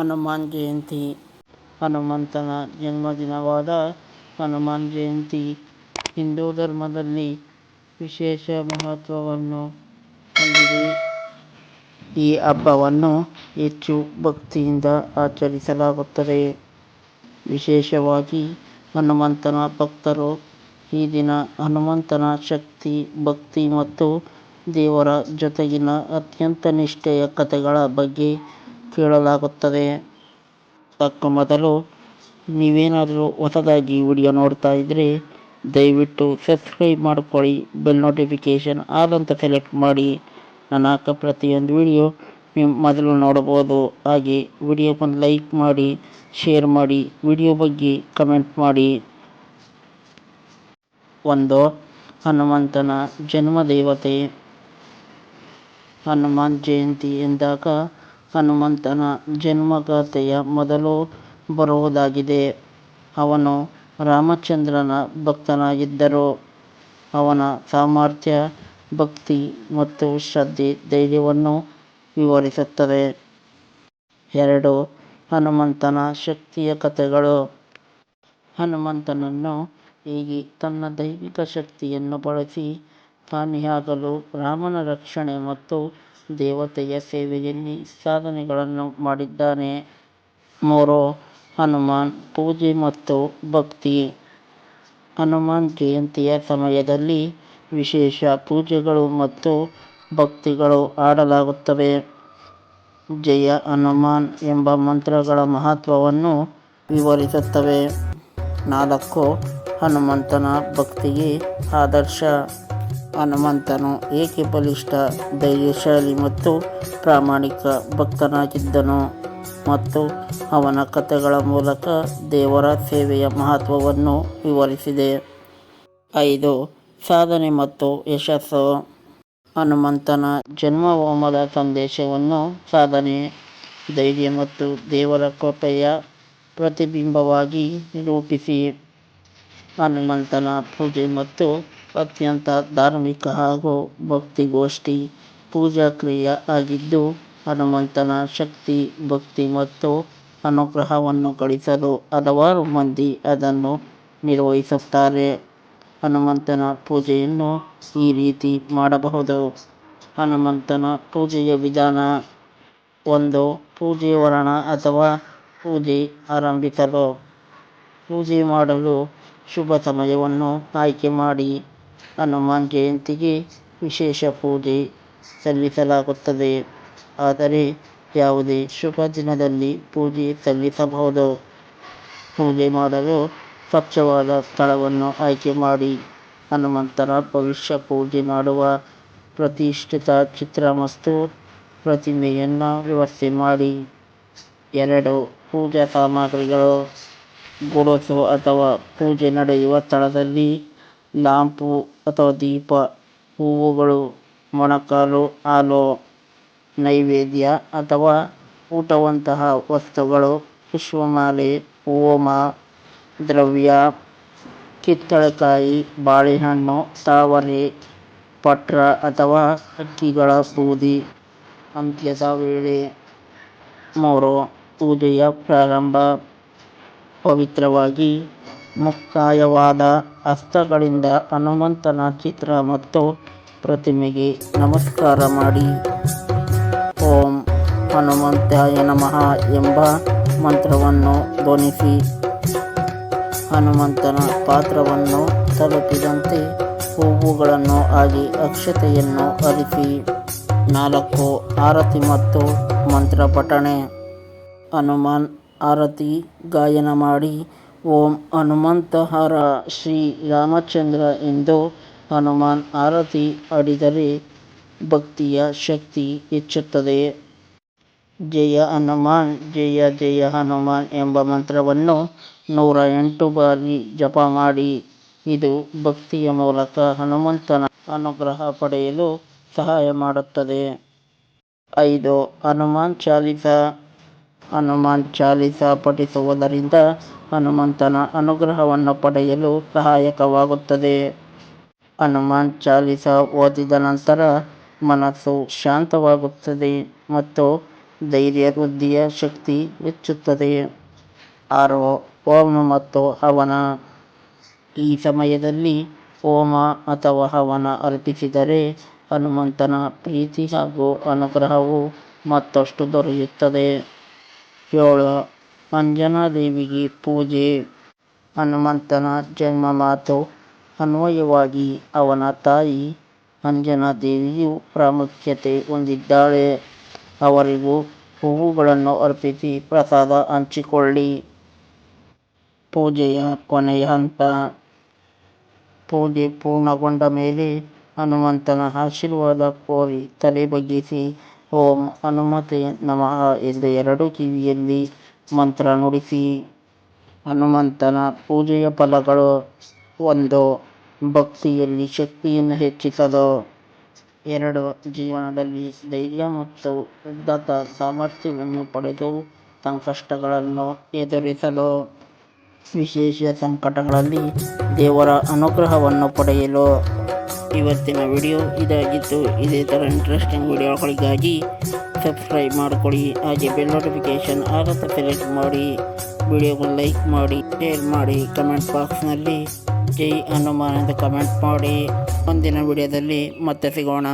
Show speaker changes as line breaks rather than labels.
ಹನುಮಾನ್ ಜಯಂತಿ ಹನುಮಂತನ ಜನ್ಮದಿನವಾದ ಹನುಮಾನ್ ಜಯಂತಿ ಹಿಂದೂ ಧರ್ಮದಲ್ಲಿ ವಿಶೇಷ ಮಹತ್ವವನ್ನು ಹೊಂದಿದೆ. ಈ ಹಬ್ಬವನ್ನು ಹೆಚ್ಚು ಭಕ್ತಿಯಿಂದ ಆಚರಿಸಲಾಗುತ್ತದೆ. ವಿಶೇಷವಾಗಿ ಹನುಮಂತನ ಭಕ್ತರು ಈ ದಿನ ಹನುಮಂತನ ಶಕ್ತಿ, ಭಕ್ತಿ ಮತ್ತು ದೇವರ ಜೊತೆಗಿನ ಅತ್ಯಂತ ನಿಷ್ಠೆಯ ಕಥೆಗಳ ಬಗ್ಗೆ ಕೇಳಲಾಗುತ್ತದೆ. ಅದಕ್ಕೂ ಮೊದಲು ನೀವೇನಾದರೂ ಹೊಸದಾಗಿ ವಿಡಿಯೋ ನೋಡ್ತಾ ಇದ್ದರೆ ದಯವಿಟ್ಟು ಸಬ್ಸ್ಕ್ರೈಬ್ ಮಾಡ್ಕೊಳ್ಳಿ. ಬೆಲ್ ನೋಟಿಫಿಕೇಷನ್ ಆಲ್ ಸೆಲೆಕ್ಟ್ ಮಾಡಿ ನಾನು ಹಾಕೋ ಪ್ರತಿಯೊಂದು ವಿಡಿಯೋ ನೀವು ಮೊದಲು ನೋಡಬಹುದು. ಹಾಗೆ ವಿಡಿಯೋಗೊಂದು ಲೈಕ್ ಮಾಡಿ, ಶೇರ್ ಮಾಡಿ, ವಿಡಿಯೋ ಬಗ್ಗೆ ಕಮೆಂಟ್ ಮಾಡಿ. ಒಂದು ಹನುಮಂತನ ಜನ್ಮ ದೇವತೆ ಹನುಮಾನ್ ಜಯಂತಿ ಎಂದಾಗ ಹನುಮಂತನ ಜನ್ಮಗಾಥೆಯ ಮೊದಲು ಬರುವುದಾಗಿದೆ. ಅವನು ರಾಮಚಂದ್ರನ ಭಕ್ತನಾಗಿದ್ದರು. ಅವನ ಸಾಮರ್ಥ್ಯ, ಭಕ್ತಿ ಮತ್ತು ಶ್ರದ್ಧೆ ಧೈರ್ಯವನ್ನು ವಿವರಿಸುತ್ತದೆ. ಎರಡು ಹನುಮಂತನ ಶಕ್ತಿಯ ಕಥೆಗಳು ಹನುಮಂತನನ್ನು ಹೀಗೆ ತನ್ನ ದೈವಿಕ ಶಕ್ತಿಯನ್ನು ಬಳಸಿ ಹಾನಿಯಾಗಲು ರಾಮನ ರಕ್ಷಣೆ ಮತ್ತು ದೇವತೆಯ ಸೇವೆಯಲ್ಲಿ ಸಾಧನೆಗಳನ್ನು ಮಾಡಿದ್ದಾನೆ. ಮೂರು, ಹನುಮಾನ್ ಪೂಜೆ ಮತ್ತು ಭಕ್ತಿ ಹನುಮಾನ್ ಜಯಂತಿಯ ಸಮಯದಲ್ಲಿ ವಿಶೇಷ ಪೂಜೆಗಳು ಮತ್ತು ಭಕ್ತಿಗಳು ಆಡಲಾಗುತ್ತವೆ ಜಯ ಹನುಮಾನ್ ಎಂಬ ಮಂತ್ರಗಳ ಮಹತ್ವವನ್ನು ವಿವರಿಸುತ್ತವೆ. ನಾಲ್ಕು, ಹನುಮಂತನ ಭಕ್ತಿಗೆ ಆದರ್ಶ ಹನುಮಂತನು ಏಕೆ ಬಲಿಷ್ಠ, ಧೈರ್ಯಶಾಲಿ ಮತ್ತು ಪ್ರಾಮಾಣಿಕ ಭಕ್ತನಾಗಿದ್ದನು ಮತ್ತು ಅವನ ಕಥೆಗಳ ಮೂಲಕ ದೇವರ ಸೇವೆಯ ಮಹತ್ವವನ್ನು ವಿವರಿಸಿದೆ. ಐದು ಸಾಧನೆ ಮತ್ತು ಯಶಸ್ಸು ಹನುಮಂತನ ಜನ್ಮ ಹೋಮದ ಸಂದೇಶವನ್ನು ಸಾಧನೆ, ಧೈರ್ಯ ಮತ್ತು ದೇವರ ಕೃಪೆಯ ಪ್ರತಿಬಿಂಬವಾಗಿ ನಿರೂಪಿಸಿ. ಹನುಮಂತನ ಪೂಜೆ ಮತ್ತು ಅತ್ಯಂತ ಧಾರ್ಮಿಕ ಹಾಗೂ ಭಕ್ತಿಗೋಷ್ಠಿ ಪೂಜಾ ಕ್ರಿಯೆ ಆಗಿದ್ದು, ಹನುಮಂತನ ಶಕ್ತಿ, ಭಕ್ತಿ ಮತ್ತು ಅನುಗ್ರಹವನ್ನು ಗಳಿಸಲು ಹಲವಾರು ಮಂದಿ ಅದನ್ನು ನಿರ್ವಹಿಸುತ್ತಾರೆ. ಹನುಮಂತನ ಪೂಜೆಯನ್ನು ಈ ರೀತಿ ಮಾಡಬಹುದು. ಹನುಮಂತನ ಪೂಜೆಯ ವಿಧಾನ ಒಂದು ಪೂಜೆ ವರ್ಣ ಅಥವಾ ಪೂಜೆ ಆರಂಭಿಸಲು ಪೂಜೆ ಮಾಡಲು ಶುಭ ಸಮಯವನ್ನು ಆಯ್ಕೆ ಮಾಡಿ. ಹನುಮಾನ್ ಜಯಂತಿಗೆ ವಿಶೇಷ ಪೂಜೆ ಸಲ್ಲಿಸಲಾಗುತ್ತದೆ, ಆದರೆ ಯಾವುದೇ ಶುಭ ದಿನದಲ್ಲಿ ಪೂಜೆ ಸಲ್ಲಿಸಬಹುದು. ಪೂಜೆ ಮಾಡಲು ಸ್ವಚ್ಛವಾದ ಸ್ಥಳವನ್ನು ಆಯ್ಕೆ ಮಾಡಿ. ಹನುಮಂತನ ಭವಿಷ್ಯ ಪೂಜೆ ಮಾಡುವ ಪ್ರತಿಷ್ಠಿತ ಚಿತ್ರ ಮತ್ತು ಪ್ರತಿಮೆಯನ್ನು ವ್ಯವಸ್ಥೆ ಮಾಡಿ. ಎರಡು ಪೂಜಾ ಸಾಮಗ್ರಿಗಳು ಗುಡಿಸು ಅಥವಾ ಪೂಜೆ ನಡೆಯುವ ಸ್ಥಳದಲ್ಲಿ ಲ್ಯಾಂಪ್ (ದೀಪ), ಹೂವುಗಳು, ಮೊಣಕಾಲು ಹಾಲು, ನೈವೇದ್ಯ ಅಥವಾ ಊಟವಂತಹ ವಸ್ತುಗಳು, ಪುಷ್ಪಮಾಲೆ, ಹೋಮ ದ್ರವ್ಯ, ಕಿತ್ತಳೆಕಾಯಿ, ಬಾಳೆಹಣ್ಣು, ತಾವರೆ, ಪಟ್ರ ಅಥವಾ ಹಕ್ಕಿಗಳ ಬೂದಿ. ಅಂತ್ಯದ ವೇಳೆ ಮೂರು ಪೂಜೆಯ ಪ್ರಾರಂಭ ಪವಿತ್ರವಾಗಿ ಮುಕ್ತಾಯವಾದ ಹಸ್ತಗಳಿಂದ ಹನುಮಂತನ ಚಿತ್ರ ಮತ್ತು ಪ್ರತಿಮೆಗೆ ನಮಸ್ಕಾರ ಮಾಡಿ. ಓಂ ಹನುಮಂತಾಯ ನಮಃ ಎಂಬ ಮಂತ್ರವನ್ನು ಧ್ವನಿಸಿ. ಹನುಮಂತನ ಪಾತ್ರವನ್ನು ತಲುಪಿದಂತೆ ಹೂವುಗಳನ್ನು ಆಗಿ ಅಕ್ಷತೆಯನ್ನು ಅರಿಸಿ ನಾಲ್ಕು ಆರತಿ ಮತ್ತು ಮಂತ್ರ ಪಠಣೆ ಹನುಮಾನ್ ಆರತಿ ಗಾಯನ ಮಾಡಿ. ಓಂ ಹನುಮಂತ ಹರ ಶ್ರೀ ರಾಮಚಂದ್ರ ಎಂದು ಹನುಮಾನ್ ಆರತಿ ಆಡಿದರೆ ಭಕ್ತಿಯ ಶಕ್ತಿ ಹೆಚ್ಚುತ್ತದೆ. ಜಯ ಹನುಮಾನ್, ಜಯ ಜಯ ಹನುಮಾನ್ ಎಂಬ ಮಂತ್ರವನ್ನು ನೂರ ಎಂಟು ಬಾರಿ ಜಪ ಮಾಡಿ. ಇದು ಭಕ್ತಿಯ ಮೂಲಕ ಹನುಮಂತನ ಅನುಗ್ರಹ ಪಡೆಯಲು ಸಹಾಯ ಮಾಡುತ್ತದೆ. ಐದು, ಹನುಮಾನ್ ಚಾಲೀಸಾ ಹನುಮಾನ್ ಚಾಲಿಸ ಪಠಿಸುವುದರಿಂದ ಹನುಮಂತನ ಅನುಗ್ರಹವನ್ನು ಪಡೆಯಲು ಸಹಾಯಕವಾಗುತ್ತದೆ. ಹನುಮಾನ್ ಚಾಲಿಸ ಓದಿದ ನಂತರ ಮನಸ್ಸು ಶಾಂತವಾಗುತ್ತದೆ ಮತ್ತು ಧೈರ್ಯ ವೃದ್ಧಿಯ ಶಕ್ತಿ ಹೆಚ್ಚುತ್ತದೆ. ಆರು ಓಮ ಮತ್ತು ಹವನ. ಈ ಸಮಯದಲ್ಲಿ ಹೋಮ ಅಥವಾ ಹವನ ಅರ್ಪಿಸಿದರೆ ಹನುಮಂತನ ಪ್ರೀತಿ ಹಾಗೂ ಅನುಗ್ರಹವು ಮತ್ತಷ್ಟು ದೊರೆಯುತ್ತದೆ. ಏಳು ಅಂಜನಾದೇವಿಗೆ ಪೂಜೆ, ಹನುಮಂತನ ಜನ್ಮ ಮಾತು, ಅನ್ವಯವಾಗಿ ಅವನ ತಾಯಿ ಅಂಜನಾದೇವಿಯು ಪ್ರಾಮುಖ್ಯತೆ ಹೊಂದಿದ್ದಾಳೆ. ಅವರಿಗೂ ಹೂವುಗಳನ್ನು ಅರ್ಪಿಸಿ ಪ್ರಸಾದ ಹಂಚಿಕೊಳ್ಳಿ. ಪೂಜೆಯ ಕೊನೆಯ ಹಂತ. ಪೂಜೆ ಪೂರ್ಣಗೊಂಡ ಮೇಲೆ ಹನುಮಂತನ ಆಶೀರ್ವಾದ ಕೋರಿ ತಲೆ ಬಗ್ಗಿಸಿ ಓಂ ಹನುಮತೆ ನಮಃ ಎಂದು ಎರಡು ಕಿವಿಯಲ್ಲಿ ಮಂತ್ರ ನುಡಿಸಿ. ಹನುಮಂತನ ಪೂಜೆಯ ಫಲಗಳು ಒಂದು, ಭಕ್ತಿಯಲ್ಲಿ ಶಕ್ತಿಯನ್ನು ಹೆಚ್ಚಿಸಲು. ಎರಡು, ಜೀವನದಲ್ಲಿ ಧೈರ್ಯ ಮತ್ತು ಉದ್ದತ ಸಾಮರ್ಥ್ಯವನ್ನು ಪಡೆದು ಸಂಕಷ್ಟಗಳನ್ನು ಎದುರಿಸಲು. ವಿಶೇಷ ಸಂಕಟಗಳಲ್ಲಿ ದೇವರ ಅನುಗ್ರಹವನ್ನು ಪಡೆಯಲು. ಇವತ್ತಿನ ವಿಡಿಯೋ ಇದಾಗಿತ್ತು. ಇದೇ ಥರ ಇಂಟ್ರೆಸ್ಟಿಂಗ್ ವಿಡಿಯೋಗಳಿಗಾಗಿ ಸಬ್ಸ್ಕ್ರೈಬ್ ಮಾಡಿಕೊಡಿ. ಹಾಗೆ ಬೆಲ್ ನೋಟಿಫಿಕೇಷನ್ ಆಗುತ್ತೆ ಸೆಲೆಕ್ಟ್ ಮಾಡಿ. ವಿಡಿಯೋಗಳು ಲೈಕ್ ಮಾಡಿ. ಶೇರ್ ಮಾಡಿ. ಕಮೆಂಟ್ ಬಾಕ್ಸ್ನಲ್ಲಿ ಜೈ ಹನುಮಾನ್ ಅಂತ ಕಮೆಂಟ್ ಮಾಡಿ. ಮುಂದಿನ ವಿಡಿಯೋದಲ್ಲಿ ಮತ್ತೆ ಸಿಗೋಣ.